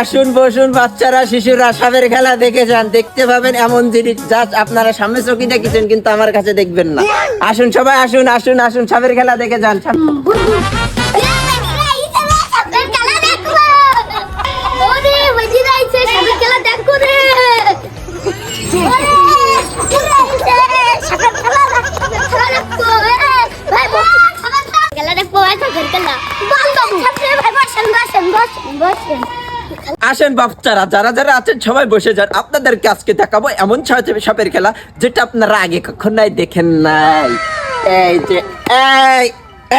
আসুন, বসুন, বাচ্চারা, শিশুরা সাপের খেলা দেখে যান। দেখতে পাবেন এমন জিনিস যা আপনারা সামনে চোখে দেখেছেন, কিন্তু আমার কাছে দেখবেন না। আসুন, সবাই আসুন আসুন আসুন সাপের খেলা দেখে যান। আসেন বাচ্চারা যারা যারা আছেন সবাই বসে যান। আপনাদেরকে আজকে দেখাবো এমন ছয় সাপের খেলা যেটা আপনারা আগে কখনোই দেখেন নাই। এই যে এই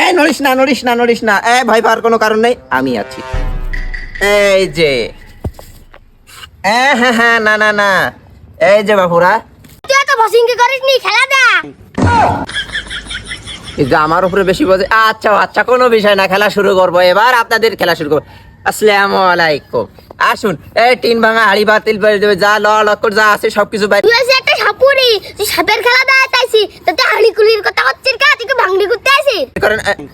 এই নড়িস না নড়িস না নড়িস না। এ ভাই ভার কোনো কারণ নেই আমি আছি। এই যে এ, হ্যাঁ হ্যাঁ না না না। এই যে বাপুরা খেলা দা। এই যে আমার উপরে বেশি বোঝে আচ্ছা আচ্ছা কোনো বিষয় না খেলা শুরু করব। এবার আপনাদের খেলা শুরু করব। আসসালামু আলাইকুম। আসুন। এই টিন ভাঙা হাড়ি বাতিল দেবে যা ল লক্কর যা আছে সবকিছু বাইরে তুই আছিস একটা সাপুরি তুই সাপের খেলা দেয় তাইছি তাতে হাড়ি কুলির কথা হচ্ছিস কা? তুই ভাঙড়ি করতে আসিস? করেন এ-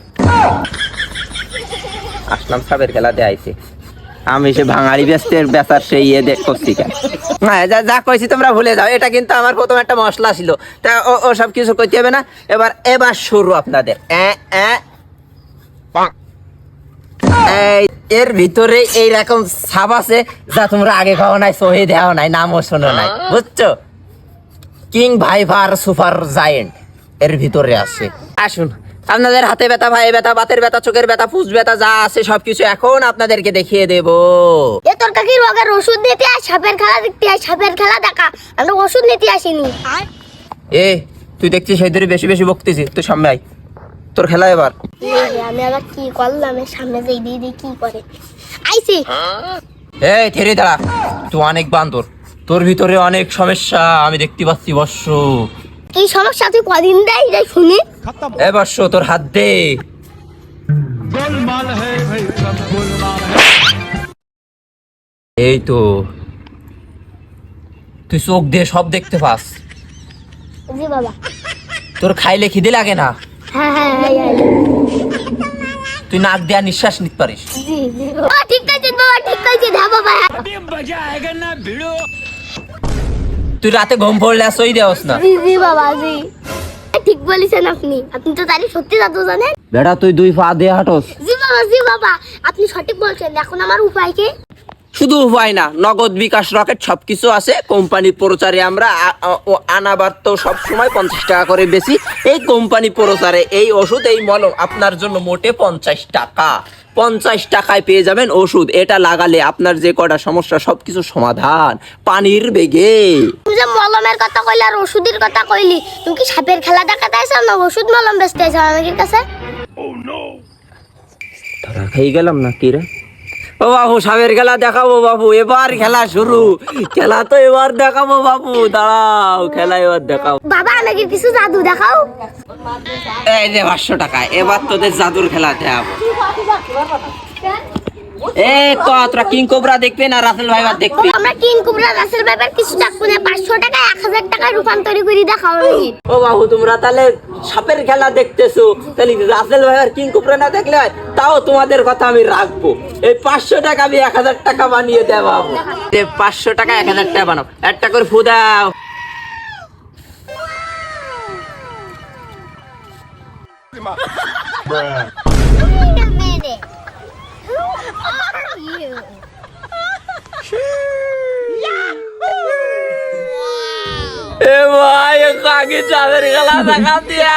আসলাম সাবের খেলা দেখাইছে আমি সে ভাঙাড়ি ব্যস্তের বেচার সেই ইয়ে দেখ করছি কেন হ্যাঁ যা যা কইছি তোমরা ভুলে যাও এটা কিন্তু আমার প্রথম একটা মশলা ছিল। তা ও ও সব কিছু করতে হবে না। এবার এবার শুরু আপনাদের। এ এ। এই এর ভিতরে এই রকম সাপ আছে যা তোমরা আগে খাওয়া নাই সহি দেওয়া নাই নামও শোনো নাই বুঝছ? কিং ভাইভার সুপার জায়েন্ট এর ভিতরে আছে। আসুন আপনাদের হাতে ব্যথা ভাই ব্যথা বাতের ব্যথা চোখের ব্যথা ফুস ব্যথা যা আছে সবকিছু এখন আপনাদেরকে দেখিয়ে দেব। এ তোর কাকি রোগের ওষুধ নিতে আয় সাপের খেলা দেখতে আয় সাপের খেলা দেখা। আমরা ওষুধ নিতে আসিনি। এ তুই দেখছিস সেই ধরে বেশি বেশি বকতেছিস তুই সামনে আয়। তোর খেলা এবার। আমি কি করলাম? সামনে যাই থেরে দাঁড়া। তুই অনেক বান্দর। তোর ভিতরে অনেক সমস্যা আমি দেখতে পাচ্ছি বর্ষ। কি সমস্যা তুই কদিন দেয় যাই শুনি? এ বর্ষ তোর হাত দে। এই তো। তুই চোখ দিয়ে সব দেখতে পাস। জি বাবা। তোর খাইলে খিদে লাগে না? তুই নাক দেয়া নিঃশ্বাস নিতে পারিস। ঠিক আছে বাবা তুই রাতে ঘুম পড়লে আসই দেওস না। জি জি বাবা জি। ঠিক বলেছেন আপনি। আপনি তো তারই সত্যি জাদু জানেন? বেটা তুই দুই পা দিয়ে হাঁটস। জি বাবা জি বাবা। আপনি সঠিক বলছেন। এখন আমার উপায় কি? শুধু উপায় না নগদ বিকাশ রকেট সবকিছু আছে। কোম্পানির প্রচারে আমরা আনাবার তো সব সময় পঞ্চাশ টাকা করে বেশি। এই কোম্পানি প্রচারে এই ওষুধ এই মলম আপনার জন্য মোটে পঞ্চাশ টাকা। পঞ্চাশ টাকায় পেয়ে যাবেন ওষুধ। এটা লাগালে আপনার যে কটা সমস্যা সবকিছু সমাধান। পানির বেগে। তুমি যে মলমের কথা কইলি আর ওষুধের কথা কইলি তুমি কি সাপের খেলা দেখাতে আইছো না ওষুধ মলম বেচতে আইছো আমাদের কাছে? ধরা খেয়ে গেলাম না কি রে? ও বাবু সাবের খেলা দেখাবো বাবু এবার খেলা শুরু। খেলা তো এবার দেখাবো বাবু দাঁড়াও খেলা এবার দেখাও। বাবা আমাকে কিছু জাদু দেখাও? এই যে পাঁচশো টাকা এবার তোদের জাদুর খেলা দেখাবো। এ কতটা কিং কোবরা দেখবে না রাসেল ভাইবার দেখবে? আমরা কিং কুবরা রাসেল ব্যাপার কিছু থাকব না পাঁচশো টাকা করে দেখাও ও বাবু তোমরা তাহলে সাপের খেলা দেখতেছো। তাহলে রাসেল ভাইবার কিং কোবরা না দেখলে হয়? তাও তোমাদের কথা আমি রাখব। এই পাঁচশো টাকা আমি এক হাজার টাকা বানিয়ে দেবো যে পাঁচশো টাকা এক হাজার টাকা বানাও। একটা করে ফু দাও। এ ভাই কাকে চাঁদের খেলা দেখা দিয়ে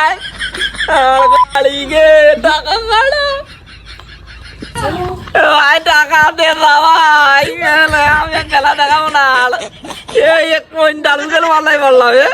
কাটা ভাই, টাকা দে ভাই আমি খেলা দেখাবো না। এই কোন দারুণ খেলা বললাম এ?